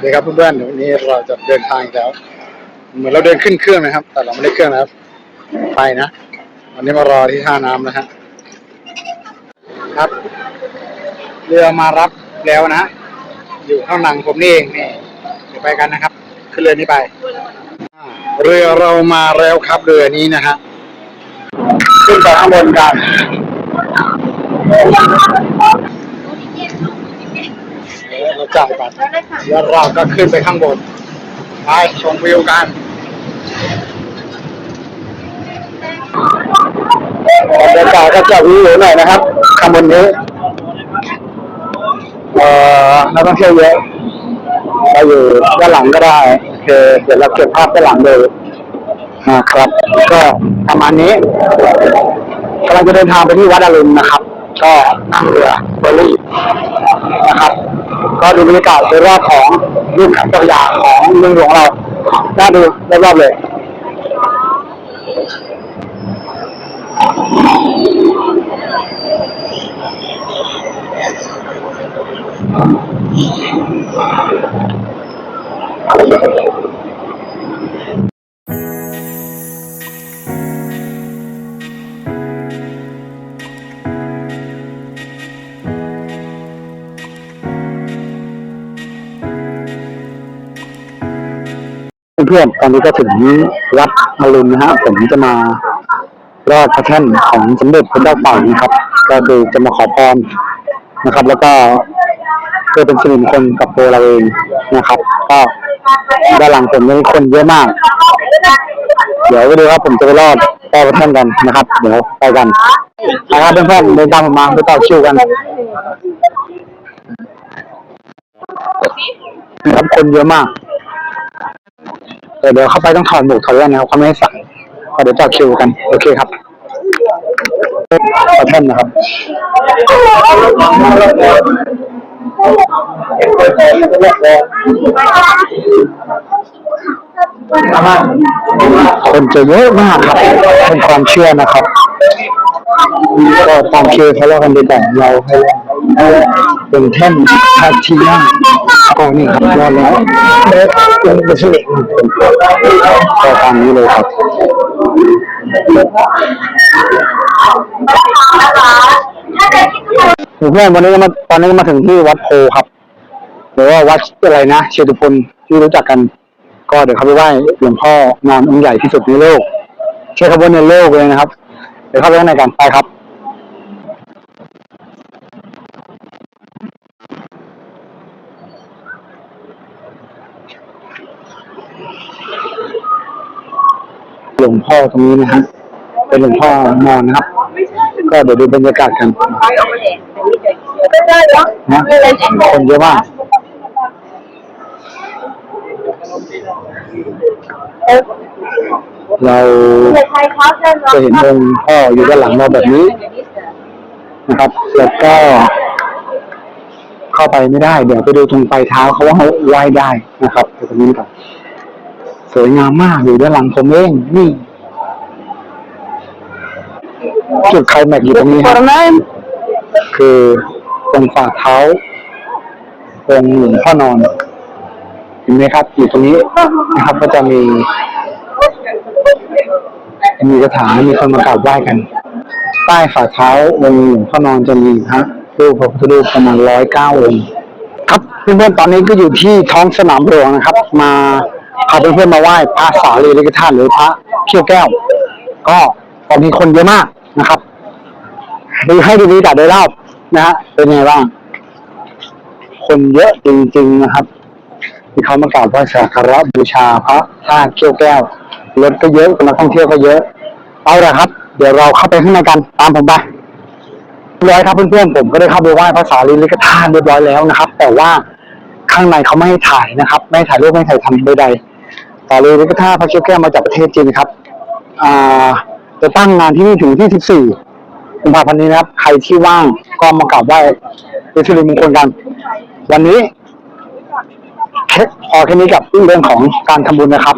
สวัสดีครับเพื่อนๆเดี๋ยววันนี้เราจะเดินทางอีกแล้ว เหมือนเราเดินขึ้นเครื่องนะครับ แต่เราไม่ได้เครื่องนะครับ ไปนะวันนี้มารอที่ท่าน้ำนะฮะครับ เรือมารับแล้วนะ อยู่ข้างหลังผมนี่เองนี่เดี๋ยวไปกันนะครับ ขึ้นเรือนี้ไปอ่าเรือเรามาแล้วครับเรือนี้นะฮะขึ้นไปข้างบนกัน เราจ่ายบัตร แล้วเราก็ขึ้นไปข้างบน ไปชมวิวกันบรรยากาศก็จะวิวหน่อยนะครับข้างบนนี้เอ่อนักท่องเที่ยวเยอะเราอยู่ด้านหลังก็ได้โอเคเดี๋ยวเราเก็บภาพด้านหลังเลยนะครับ ก็ประมาณนี้กำลังจะเดินทางไปที่วัดอรุณนะครับ ก็นั่งเรือเฟอรี่นะครับ ก็ดูบรรยากาศโดยรอบของรูปขับตัวอย่างของเมืองหลวงเราน่าดูรอบๆเลย เพื่อนๆตอนนี้ก็ถึงวัดอรุณนะฮะผมจะมารอดพระแท่นของสมเด็จพระเจ้าตากนะครับ ก็คือจะมาขอพรนะครับ แล้วก็เพื่อเป็นสิริมงคลกับตัวเราเองนะครับ ก็ด้านหลังผมนี่คนเยอะมาก เดี๋ยวไปดูว่าผมจะไปรอดต่อพระแท่นกันนะครับ เดี๋ยวไปกันนะครับเพื่อนๆเดินตามผมมาไปต่อคิวกันนะครับคนเยอะมาก เดี๋ยวเข้าไปต้องถอดหมวกถอดแว่นนะครับเขาไม่ให้ใส่ก็เดี๋ยวต่อคิวกัน โอเคครับขอท่านนะครับคนจะเยอะมากครับเป็นความเชื่อนะครับ ก็ตามคิวเขาเล่ากันดีกว่าเราให้เป็นแท่นทัชชียา นี่ครับรอดแล้วเด็กเป็นเป็นสิริมงคลก็ตามนี้เลยครับเพื่อนวันนี้มาตอนนี้ก็มาถึงที่วัดโพครับหรือว่าวัดอะไรนะเชตุพลที่รู้จักกัน ก็เดี๋ยวเขาไปไหว้หลวงพ่องานองค์ใหญ่ที่สุดในโลกใช่ครับว่าในโลกเลยนะครับ เดี๋ยวเข้าไปข้างในกันไปครับ หลวงพ่อตรงนี้นะฮะเป็นหลวงพ่อนอนนะครับ ก็เดี๋ยวดูบรรยากาศกันนะคนเยอะมากเราจะเห็นองค์พ่ออยู่ด้านหลังเราแบบนี้นะครับแล้วก็ เข้าไปไม่ได้ เดี๋ยวไปดูตรงปลายเท้าเขาว่าเขาไหว้ได้นะครับตรงนี้ก่อน สวยงามมากอยู่ด้านหลังผมเองนี่ จุดไคลแม็กซ์อยู่ตรงนี้ครับคือตรงฝ่าเท้า ตรงหลวงพ่อนอน เห็นไหมครับ อยู่ตรงนี้นะครับ ก็จะมีมีกระถางมีคนมากราบไหว้กัน ใต้ฝ่าเท้าองค์หลวงพ่อนอนจะมีฮะรูปพระพุทธรูปประมาณร้อยเก้าองค์ ครับเพื่อนๆตอนนี้ก็อยู่ที่ท้องสนามหลวงนะครับ มา พาเพื่อนๆมาไหว้พระสารีริกธาตุหรือพระเขี้ยวแก้ว ก็ตอนนี้คนเยอะมากนะครับดูให้ดูดีแต่โดยรอบนะฮะเป็นไงบ้างคนเยอะจริง ๆนะครับ ที่เขามากราบไหว้สักการะบูชาพระธาตุเขี้ยวแก้วรถก็เยอะนักท่องเที่ยวก็เยอะ เอาละครับ เดี๋ยวเราเข้าไปข้างในกันตามผมไปเรียบร้อยครับเพื่อนๆผมก็ได้เข้าไปไหว้พระสารีริกธาตุเรียบร้อยแล้วนะครับ แต่ว่าข้างในเขาไม่ให้ถ่ายนะครับ ไม่ให้ถ่ายรูปไม่ให้ถ่ายทำใดๆ ต่อเลยริกธาพระเขี้ยวแก้วมาจากประเทศจีนครับจะตั้งงานที่นี่ถึงที่ 14กุมภาพันธ์นี้นะครับ ใครที่ว่างก็มากราบไหว้เป็นสิริมงคลกัน วันนี้พอแค่นี้กับเรื่องของการทำบุญนะครับ